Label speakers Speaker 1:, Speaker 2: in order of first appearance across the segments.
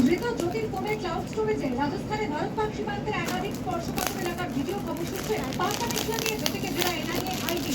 Speaker 1: মৃত জ্যোতির ফোনের ক্লাউড স্টোরেজে রাজস্থানে ভারত পাক সীমান্তের একাধিক স্পর্শকাতর এলাকার ভিডিও খবর সূত্রে পাক কানেকশন নিয়ে জ্যোতিকে জেলা এনআইএ আইডি।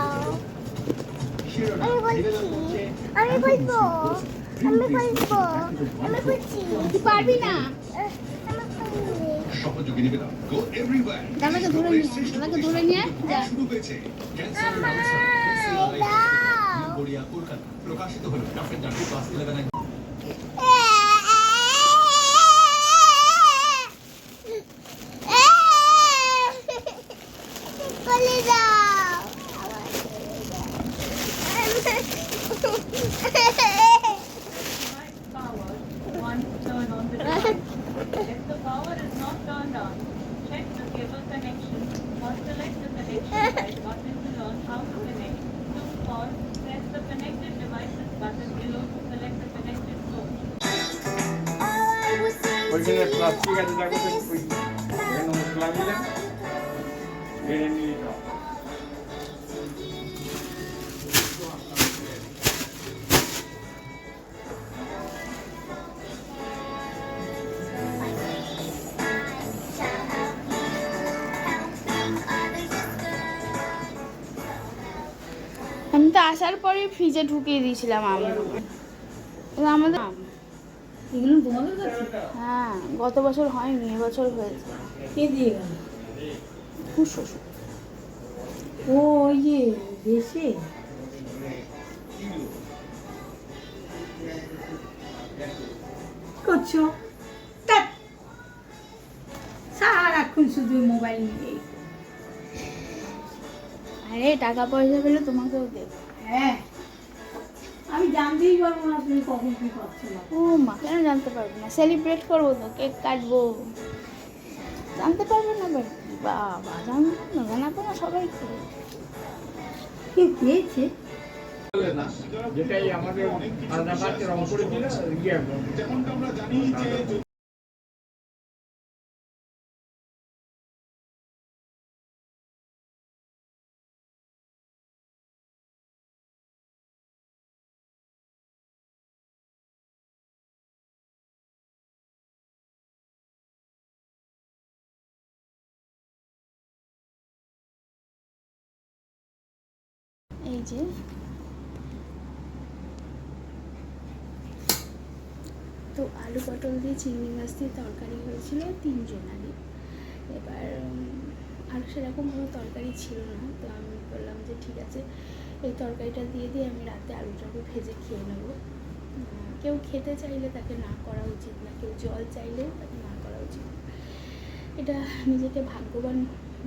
Speaker 2: আমি বলছি আমি বলব আমি বলব আমি বলছি
Speaker 3: তুই পারবি না
Speaker 4: সহযোগী নিবেদন গো এভরিওয়্যার
Speaker 3: আমাকে ধরে নিয়ে আমাকে ধরে নিয়ে যা
Speaker 4: শুরু হয়েছে ক্যান্সার কলকাতা প্রকাশিত হলো ডক্টর জাকির
Speaker 5: বাস 11
Speaker 6: ওইখানে প্লাস্টিক আছে যার মধ্যে ওই এখানে মশলা দিলে বেড়ে নিয়ে
Speaker 3: আমি তো আসার পরে ফ্রিজে ঢুকিয়ে দিয়েছিলাম আম। এগুলো আমাদের আম।
Speaker 7: এগুলো তোমাদের কাছে?
Speaker 3: হ্যাঁ গত বছর হয়নি এবছর হয়েছে।
Speaker 7: কে দিয়ে গেল?
Speaker 3: খুব শ্বশুর।
Speaker 7: ও ওই যে দেশে করছ। সারাক্ষণ শুধু মোবাইল নিয়ে
Speaker 3: আরে টাকা পয়সা পেলে তোমাকেও দেবো।
Speaker 7: হ্যাঁ। আমি জানতেই পারব না তুমি কখন কি করছ না।
Speaker 3: ও মা কেন জানতে পারব না? সেলিব্রেট করব তো কেক কাটবো। জানতে পারবে না বাড়ি বাবা জানব না জানাব না সবাই
Speaker 7: কে দিয়েছে?
Speaker 6: যেটাই আমাদের আলাদা পাচ্ছে রং করে দিলে ইয়ে
Speaker 4: যেমনটা আমরা জানি যে
Speaker 3: এই তো আলু পটল দিয়ে চিংড়ি মাছ দিয়ে তরকারি হয়েছিল তিনজনারই এবার আর সেরকম কোনো তরকারি ছিল না। তো আমি বললাম যে ঠিক আছে, এই তরকারিটা দিয়ে দিয়ে আমি রাতে আলুটাকে ভেজে খেয়ে নেব। কেউ খেতে চাইলে তাকে না করা উচিত না, কেউ জল চাইলেও তাকে না করা উচিত। এটা নিজেকে ভাগ্যবান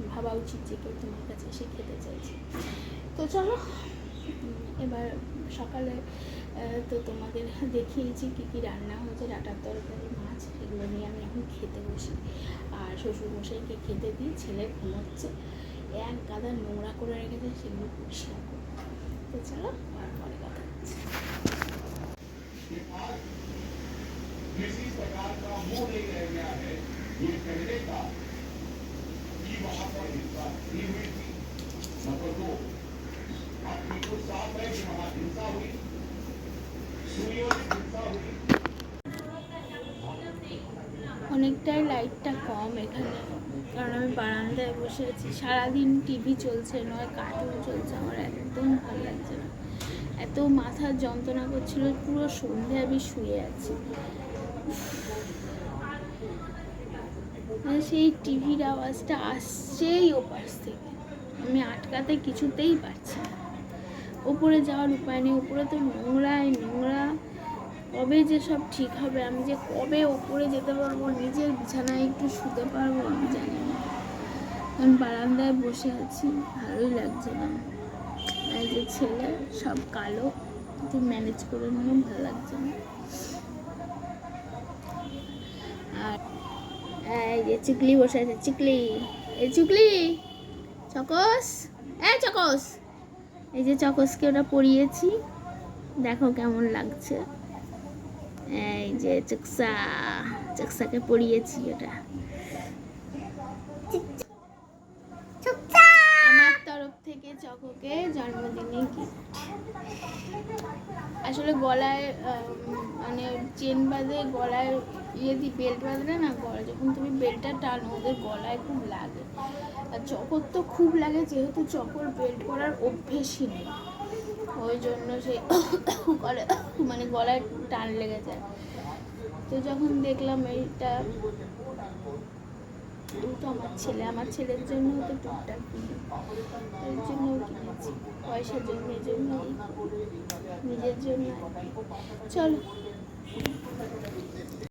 Speaker 3: ভাবা উচিত যে কেউ তোমার কাছে এসে খেতে চাইছে তো চলো উম, এবার সকালে আহ, তো তোমাদের দেখিয়েছি কী কী রান্না হয়েছে ডাটার তরকারি মাছ এগুলো নিয়ে আমি এখন খেতে বসি আর শ্বশুরমশাইকে খেতে দিই ছেলে ঘুমোচ্ছে এক গাদা নোংরা করে রেখেছে সেগুলো পরিষ্কার করবো তো চলো আর পরে কথা হচ্ছে
Speaker 4: किसी प्रकार का मोह नहीं रह गया है ये कहने का नंबर दो अब बिल्कुल साफ है कि वहां हिंसा हुई सुनियोजित हिंसा हुई
Speaker 3: অনেকটাই লাইটটা কম এখানে কারণ আমি বারান্দায় বসে আছি সারাদিন টিভি চলছে নয় কার্টুন চলছে আমার একদম ভালো লাগছে না এত মাথার যন্ত্রণা করছিল পুরো সন্ধে আমি শুয়ে আছি মানে সেই টিভির আওয়াজটা আসছেই ওপাশ থেকে। আমি আটকাতে কিছুতেই পারছি না। ওপরে যাওয়ার উপায় নেই উপরে তো নোংরাই, নোংরা। কবে যে সব ঠিক হবে, আমি যে কবে ওপরে যেতে পারব, নিজের বিছানায় একটু শুতে পারব, আমি জানি না। কারণ বারান্দায় বসে আছি, ভালোই লাগছে না। এই যে ছেলে, সব কালো একটু ম্যানেজ করে নিয়ে ভালো লাগছে না। এই যে চিকলি বসে আছে, চিকলি। এই চিকলি, চকস? এ চকস। এই যে চকসকে ওটা পরিয়েছি। দেখো কেমন লাগছে। এই যে চকসা, চকসাকে পরিয়েছি ওটা
Speaker 2: চুপচাপ
Speaker 3: আমার তরফ থেকে চকোকে জন্মদিনে আসলে গলায় মানে চেন বাঁধে গলায় ইয়ে দিই বেল্ট বাঁধলে না গলা যখন তুমি বেল্টটা টানো, ওদের গলায় খুব লাগে। আর চকর তো খুব লাগে, যেহেতু চকর বেল্ট করার অভ্যেসই নেই। ওই জন্য সে গলায় মানে গলায় টান লেগে যায়। তো যখন দেখলাম এইটা তো আমার ছেলে, আমার ছেলের জন্য তো টুকটাক কিনি এর জন্য কিনেছি, পয়সার জন্য জন্য নিজের জন্য চলো